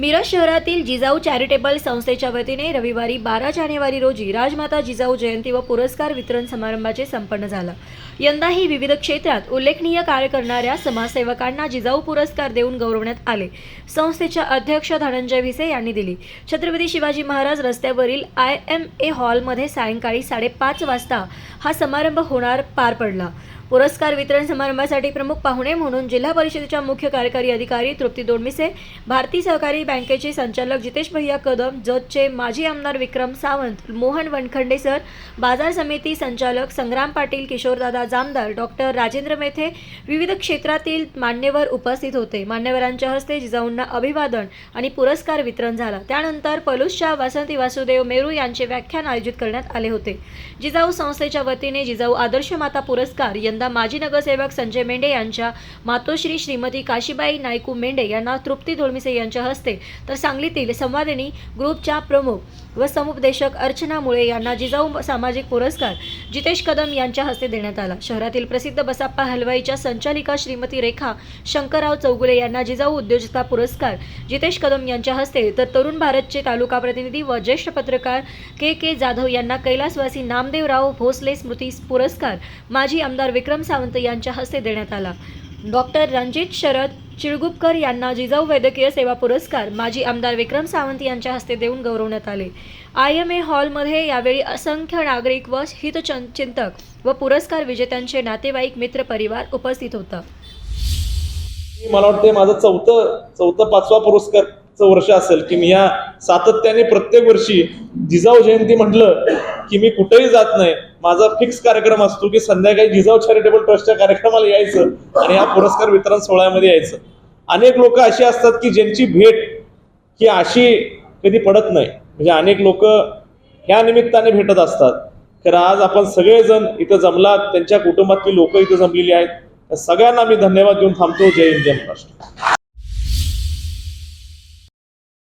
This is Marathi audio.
मिरज शहरातील जिजाऊ चॅरिटेबल संस्थेच्या वतीने रविवारी बारा जानेवारी रोजी राजमाता जिजाऊ जयंती व पुरस्कार वितरण समारंभाचे संपन्न झाला. यंदाही विविध क्षेत्रात उल्लेखनीय कार्य करणाऱ्या समाजसेवकांना जिजाऊ पुरस्कार देऊन गौरवण्यात आले. संस्थेच्या अध्यक्ष धनंजय भिसे यांनी दिली. छत्रपती शिवाजी महाराज रस्त्यावरील आय एम ए हॉलमध्ये सायंकाळी साडेपाच वाजता हा समारंभ होणार पार पडला. पुरस्कार वितरण समारंभासाठी प्रमुख पाहुणे म्हणून जिल्हा परिषदेच्या मुख्य कार्यकारी अधिकारी तृप्ती दोडमिसे भारतीय सहकारी बँकेचे संचालक जितेश भैया कदम जतचे माजी आमदार विक्रम सावंत मोहन वनखंडे सर बाजार समिती संचालक संग्राम पाटील किशोरदादा जामदार डॉक्टर राजेंद्र मेथे विविध क्षेत्रातील मान्यवर उपस्थित होते. मान्यवरांच्या हस्ते जिजाऊंना अभिवादन आणि पुरस्कार वितरण झाला. त्यानंतर पलूसच्या वासंती वासुदेव मेरू यांचे व्याख्यान आयोजित करण्यात आले होते. जिजाऊ संस्थेच्या वतीने जिजाऊ आदर्श माता पुरस्कार यंदा माजी नगरसेवक संजय मेंढे यांच्या मातोश्री श्रीमती काशीबाई नायकू मेंढे यांना तृप्ती धोळमिसे यांच्या हस्ते तर सांगलीतील संवादिनी ग्रुपच्या प्रमुख व समुपदेशक अर्चना मुळे यांना जिजाऊ सामाजिक पुरस्कार जितेश कदम यांच्या हस्ते देण्यात आला. शहरातील प्रसिद्ध बसाप्पा हलवाईच्या संचालिका श्रीमती रेखा शंकरराव चौगुले यांना जिजाऊ उद्योजकता पुरस्कार जितेश कदम यांच्या हस्ते तर तरुण भारतचे तालुका प्रतिनिधी व ज्येष्ठ पत्रकार के के जाधव यांना कैलासवासी नामदेवराव भोसले स्मृती पुरस्कार माजी आमदार विक्रम सावंत यांच्या हस्ते देण्यात आला. डॉक्टर रणजित शरद चिळगुपकर यांना जिजाऊ वैद्यकीय सेवा पुरस्कार माजी आमदार विक्रम सावंत यांच्या हस्ते देऊन गौरवण्यात आले. आय एम ए हॉलमध्ये यावेळी असंख्य नागरिक व हितचिंतक व पुरस्कार विजेत्यांचे नातेवाईक मित्र परिवार उपस्थित होता. मला वाटतं माझं चौथं चौथं पाचवा पुरस्कारचं वर्ष असेल की मी या सातत्याने प्रत्येक वर्षी जिजाऊ जयंती म्हटलं की मी कुठेही जात नाही. माझा फिक्स कार्यक्रम असतो की संध्याकाळी जिजाऊ चॅरिटेबल ट्रस्टच्या कार्यक्रमाला यायचं आणि या पुरस्कार वितरण सोहळ्यामध्ये यायचं. अनेक लोक अशी असतात की ज्यांची भेट ही अशी कधी पडत नाही. म्हणजे अनेक लोक ह्या निमित्ताने भेटत असतात. तर आज आपण सगळेजण इथं जमलात त्यांच्या कुटुंबातली लोक इथं जमलेली आहेत. सगळ्यांना मी धन्यवाद देऊन थांबतो. जय हिंद जय महाराष्ट्र.